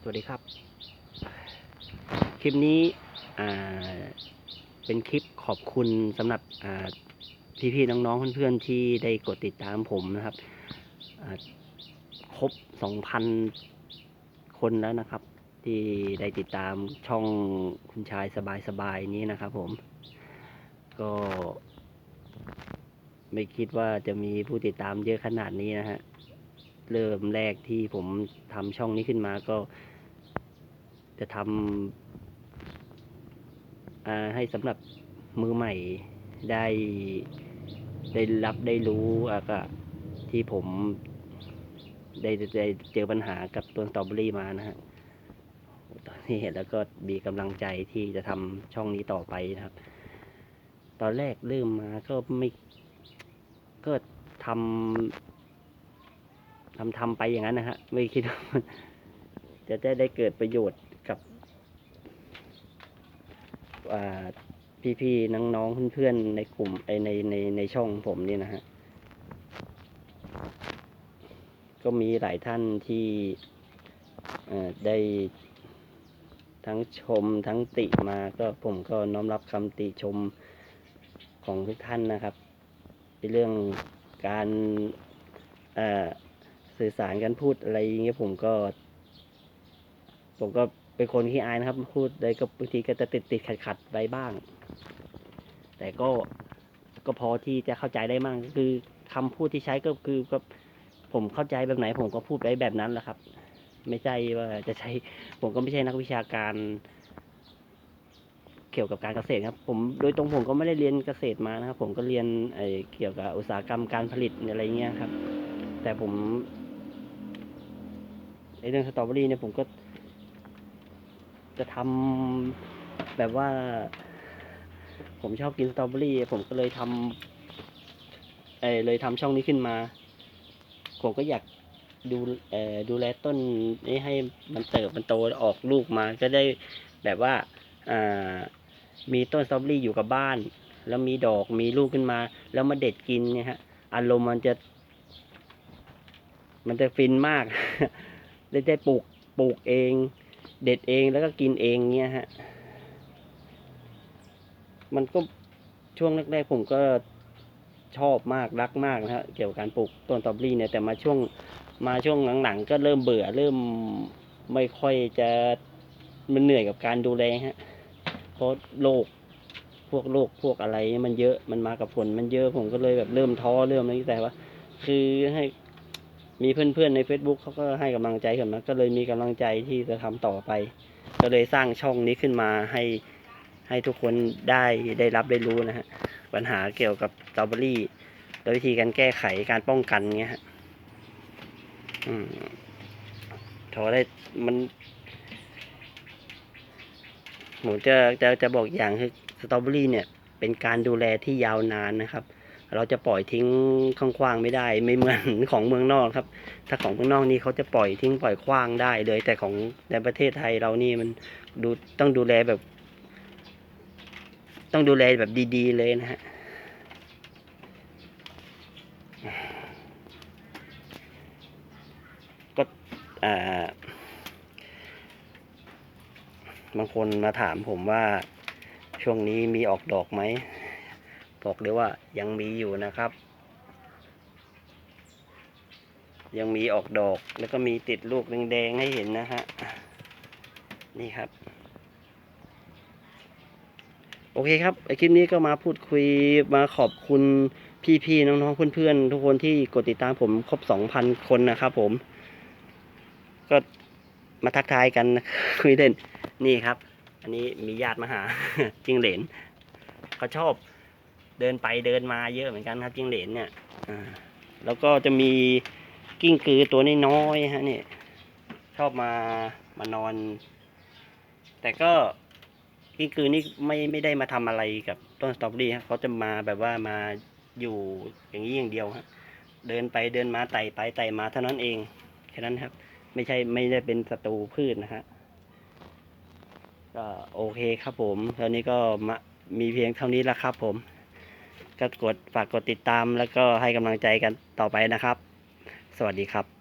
สวัสดีครับ คลิปนี้เป็นคลิปขอบคุณสำหรับอ่พี่ๆน้องๆเพื่อนๆที่ได้กดติดตามผมนะครับครบสองพันคนแล้วนะครับ ที่ได้ติดตามช่องคุณชายสบายๆนี้นะครับผม ก็ไม่คิดว่าจะมีผู้ติดตามเยอะขนาดนี้นะฮะ เริ่มแรกที่ผมทำช่องนี้ขึ้นมาก็ จะทำให้สำหรับมือใหม่ได้ได้รับได้รู้อะก็ที่ผมได้ได้เจอปัญหากับต้นสตรอเบอรี่มานะฮะตอนนี้เห็นแล้วก็มีกำลังใจที่จะทำช่องนี้ต่อไปนะครับ ตอนแรกเริ่มมาก็ไม่ก็ทำ ทำทำไปอย่างนั้นนะฮะ ไม่คิดว่าจะได้ได้เกิดประโยชน์กับอ่พี่ๆน้องๆเพื่อนๆในกลุ่มไอในในในช่องผมนี่นะฮะ ก็มีหลายท่านที่ได้ทั้งชมทั้งติมาก็ผมก็น้อมรับคำติชมของทุกท่านนะครับในเรื่องการ สื่อสารกันพูดอะไรอย่างเงี้ยผมก็ ผมก็เป็นคนขี้อายนะครับ พูดได้ก็บางทีก็จะติดติดขัดขัดไปบ้าง แต่ก็ก็พอที่จะเข้าใจได้มั่งคือคำพูดที่ใช้ก็คือก็ผมเข้าใจแบบไหน ผมก็พูดไปแบบนั้นแหละครับ ไม่ใช่ว่าจะใช้ ผมก็ไม่ใช่นักวิชาการ เกี่ยวกับการเกษตรครับ ผมโดยตรงผมก็ไม่ได้เรียนเกษตรมานะครับ ผมก็เรียนไอ้เกี่ยวกับอุตสาหกรรมการผลิตอะไรเงี้ยครับ แต่ผม ในเรื่องสตรอเบอรี่เนี่ยผมก็ จะทำแบบว่า ผมชอบกินสตรอเบอรี่ ผมก็เลยทำเออเลยทำช่องนี้ขึ้นมา ผมก็อยากดูเอ่อดูแลต้นนี้ให้มันเติบมันโตออกลูกมาก็ได้แบบว่าอ่ามีต้นสตรอเบอรี่อยู่กับบ้าน แล้วมีดอกมีลูกขึ้นมา แล้วมาเด็ดกินเนี่ยฮะอารมณ์มันจะ มันจะฟินมาก ได้ได้ปลูกปลูกเอง เด็ดเองแล้วก็กินเองเงี้ยฮะ มันก็ช่วงแรกๆผมก็ชอบมากรักมากนะฮะเกี่ยวกับการปลูกต้นตอบรี่เนี่ยแต่มาช่วงมาช่วงหลังๆ ก็เริ่มเบื่อเริ่มไม่ค่อยจะมันเหนื่อยกับการดูแลฮะเพราะโรคพวกโรคพวกอะไรมันเยอะมันมากับผลมันเยอะผมก็เลยแบบเริ่มท้อเริ่มอะไรแต่ว่า คือให้ มีเพื่อนๆใน Facebook เขาก็ให้กำลังใจผมนะก็เลยมีกำลังใจที่จะทำต่อไป ก็เลยสร้างช่องนี้ขึ้นมาให้ให้ทุกคนได้ได้รับได้รู้นะฮะปัญหาเกี่ยวกับสตรอเบอรี่โดยวิธีการแก้ไขการป้องกันเงี้ยฮะอืมถอได้มันผมจะจะจะบอกอย่างคือสตรอเบอรี่เนี่ย เป็นการดูแลที่ยาวนานนะครับ เราจะปล่อยทิ้งขว้างๆไม่ได้ ไม่เหมือนของเมืองนอกครับ ถ้าของเมืองนอกนี่เขาจะปล่อยทิ้งปล่อยขว้างได้เลย แต่ของในประเทศไทยเรานี่มันดูต้องดูแลแบบ ต้องดูแลแบบดีๆเลยนะฮะก็อ่าบางคนมาถามผมว่าช่วงนี้มีออกดอกไหม บอกเลยว่ายังมีอยู่นะครับ ยังมีออกดอกแล้วก็มีติดลูกแดงๆให้เห็นนะฮะนี่ครับ โอเคครับไอคลิปนี้ก็มาพูดคุยมาขอบคุณพี่ๆน้องๆเพื่อนๆทุกคนที่กดติดตามผมครบสองพันคนนะครับผม ก็มาทักทายกันคุยเล่นนี่ครับ อันนี้มีญาติมาหาจิงเหลนเขาชอบ เดินไปเดินมาเยอะเหมือนกันครับจิ้งเหลนเนี่ยแล้วก็จะมีกิ้งกือตัวน้อยๆฮะเนี่ยชอบมามานอน แต่ก็กิ้งกือนี่ไม่ไม่ได้มาทำอะไรกับต้นสตรอเบอรี่ฮะเขาจะมาแบบว่ามาอยู่อย่างนี้อย่างเดียวฮะเดินไปเดินมาไต่ไปไต่มาเท่านั้นเองแค่นั้นครับ ไม่ใช่ไม่ได้เป็นศัตรูพืชนะฮะก็โอเคครับผมตอนนี้ก็มามีเพียงเท่านี้แล้วครับผม ก็กดฝากกดติดตาม แล้วก็ให้กำลังใจกันต่อไปนะครับ สวัสดีครับ